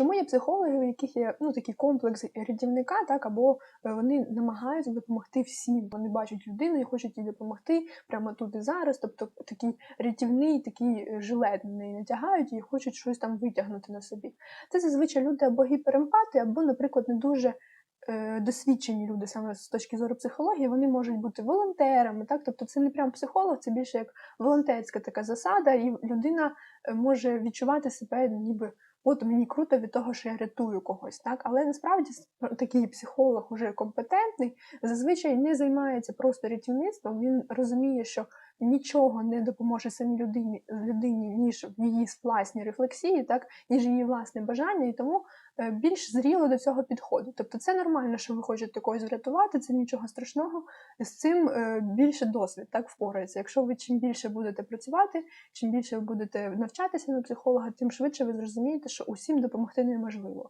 Чому є психологи, у яких є ну такий комплекс рятівника, так або е, вони намагаються допомогти всім. Вони бачать людину і хочуть їй допомогти прямо тут і зараз. Тобто такий рятівний, такий е, жилет на натягають і хочуть щось там витягнути на собі. Це зазвичай люди або гіперемпати, або, наприклад, не дуже досвідчені люди саме з точки зору психології, вони можуть бути волонтерами, так тобто це не прям психолог, це більше як волонтерська така засада, і людина е, може відчувати себе ніби. От мені круто від того, що я рятую когось, так але насправді такий психолог уже компетентний, зазвичай не займається просто рятівництвом. Він розуміє, що нічого не допоможе самій людині людині, ніж в її власні рефлексії, так ніж її власне бажання, і тому е, більш зріло до цього підходить. Тобто це нормально, що ви хочете когось врятувати, це нічого страшного. З цим е, більше досвід так впорається. Якщо ви чим більше будете працювати, чим більше ви будете навчатися на психолога, тим швидше ви зрозумієте, що усім допомогти неможливо.